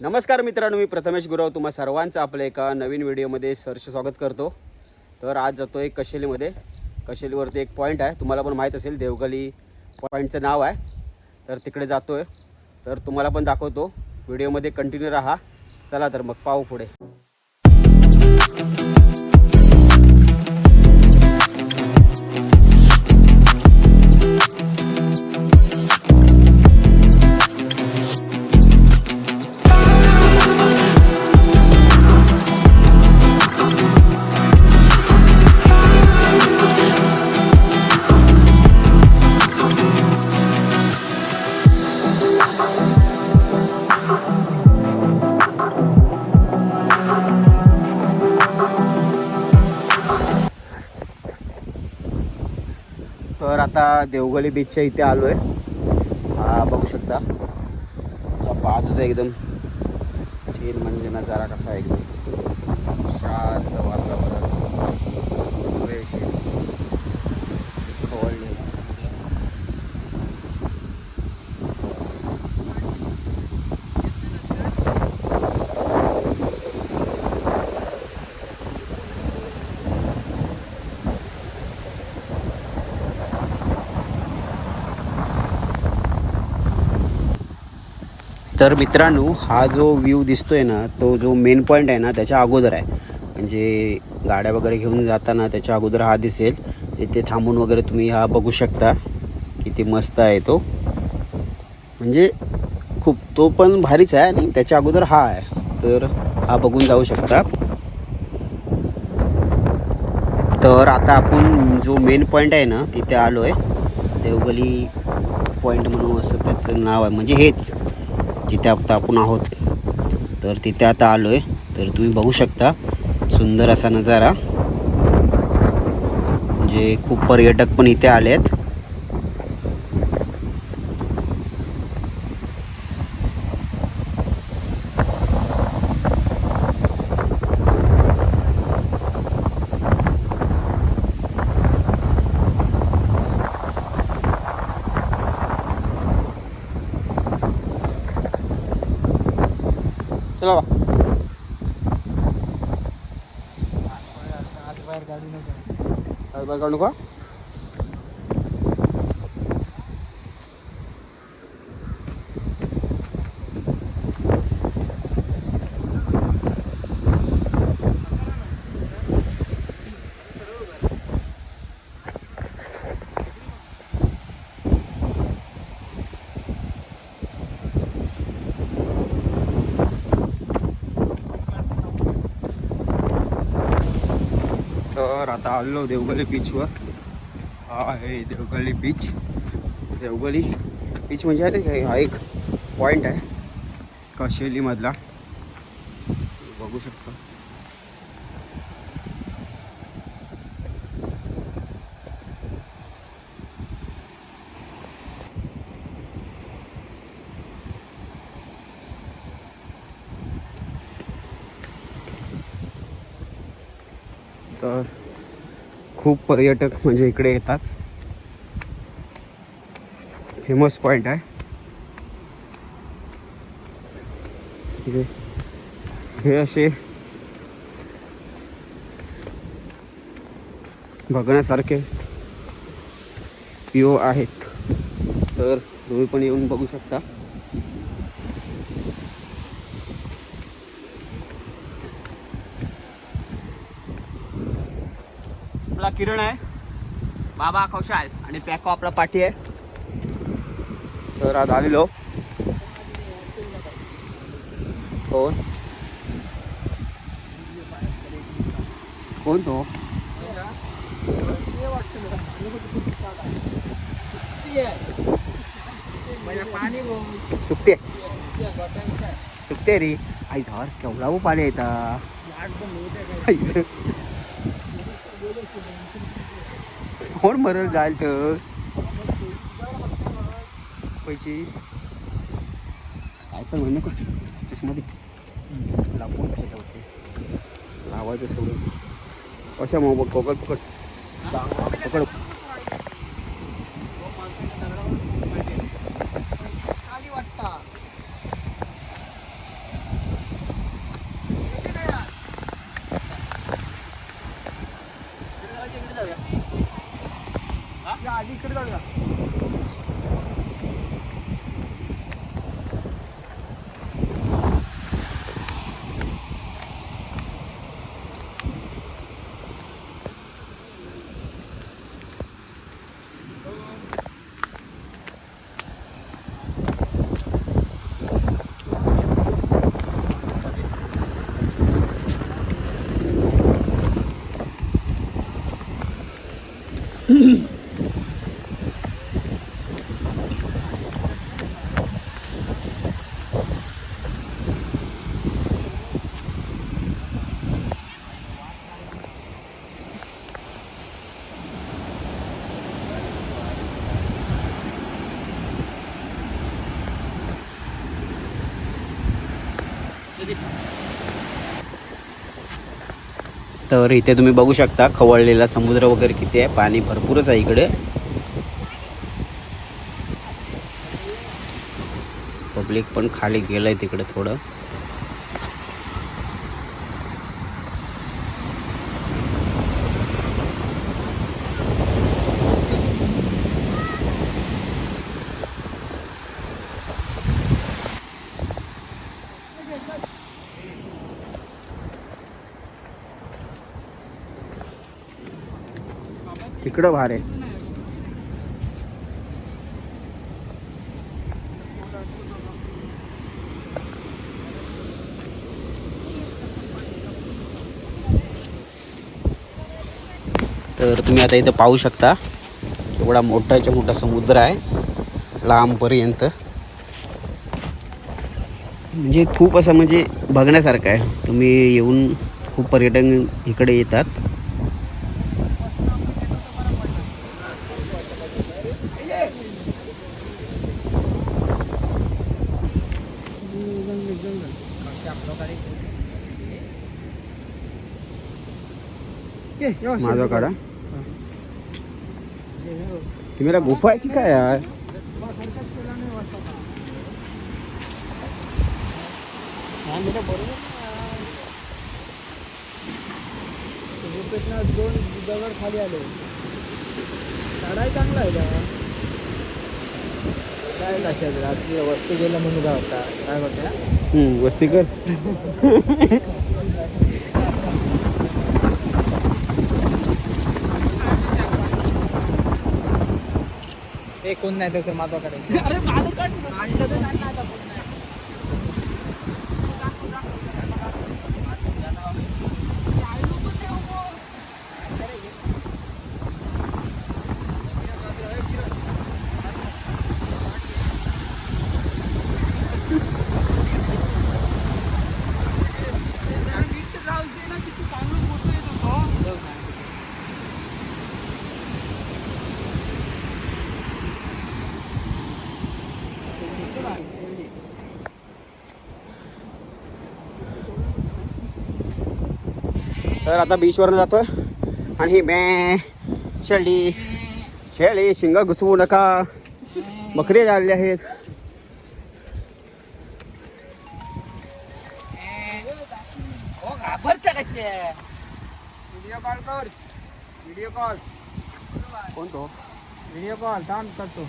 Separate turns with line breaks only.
नमस्कार मित्रांनो मी प्रथमेश गुरव. तुम्हा सर्वांचं आपल्या एका नवीन व्हिडिओमध्ये सरसे स्वागत करतो. तर आज जातो आहे कशेलीमध्ये. कशेलीवरती एक पॉईंट आहे. तुम्हाला पण माहीत असेल देवगली पॉईंटचं नाव आहे. तर तिकडे जातो आहे तर तुम्हाला पण दाखवतो. व्हिडिओमध्ये कंटिन्यू राहा. चला तर मग पाहू पुढे. तर आता देवगली बीचच्या इथे आलो आहे हा बघू शकता. त्याच्या बाजूचा एकदम सीन म्हणजे नजारा कसा आहे एकदम. शांत वातावरण हवेशीर खवळलेलं. तर मित्रांनो हा जो व्ह्यू दिसतोय ना तो जो मेन पॉईंट आहे ना त्याच्या अगोदर आहे. म्हणजे गाड्या वगैरे घेऊन जाताना त्याच्या अगोदर हा दिसेल. तिथे थांबून वगैरे तुम्ही हा बघू शकता किती मस्त आहे तो. म्हणजे खूप तो पण भारीच आहे आणि त्याच्या अगोदर हा आहे. तर हा बघून जाऊ शकता. तर आता आपण जो मेन पॉईंट आहे ना तिथे आलो आहे देवगली पॉईंट म्हणून असं त्याचं नाव आहे. म्हणजे हेच. जिथे आता आपण आहोत. तर तिथे आता आलो आहे तर तुम्ही बघू शकता सुंदर असा नजारा. म्हणजे खूप पर्यटक पण इथे आले आहेत चला बा. आज बाहेर काढू नका तर आता आलो देवगली बीचवर हा आहे देवगली बीच देवगली बीच म्हणजे आहे ते हा एक पॉईंट आहे. कशेलीमधला. बघू शकता. तर खूप पर्यटक म्हणजे इकडे येतात. फेमस पॉईंट आहे. हे असे बघण्यासारखे व्ह्यू आहेत. तर तुम्ही पण येऊन बघू शकता आपला किरण आहे. बाबा कौशाल आणि पॅको आपला पाठी आहे. तर आज आलेलो. कोण? कोण तो? सुकते सुकते रे. आई झार केवढा पाणी येता कोण मरल जाईल तर? पैसे. काय पण म्हणू का चष्मध्ये लावून त्याच्यावरती लावायचं सोडून. कशा मग पकड पकड. पकड.
आधी इकडे जाऊया.
तर इथे तुम्ही बघू शकता खवळलेला समुद्र वगैरे किती आहे पाणी भरपूरच आहे इकडे. पब्लिक पण खाली गेलंय तिकडे थोडं. तिकडं भार आहे. तर तुम्ही आता इथं पाहू शकता केवढा मोठाच्या मोठा समुद्र आहे लांबपर्यंत म्हणजे खूप असं म्हणजे बघण्यासारखं आहे. तुम्ही येऊन खूप पर्यटन इकडे येतात. माझा काढा. ती मेरा गुफा आहे की काय यार?
दोन दगड खाली आले चांगला आहे का काय लक्षात रात्री वस्ती गेला म्हणून काय होता काय होत्या
हम्म, वस्ती कर.
कोण नाही तसं माझ्याकडे अरे माझं कट
तर आता बीच वर जातोय. आणि ही शेळी. शेळी शिंग घुसवू नका. बकरे झाले आहेत.
व्हिडिओ कॉल कर. व्हिडिओ कॉल
कोणतो?
व्हिडिओ कॉल थांब करतो.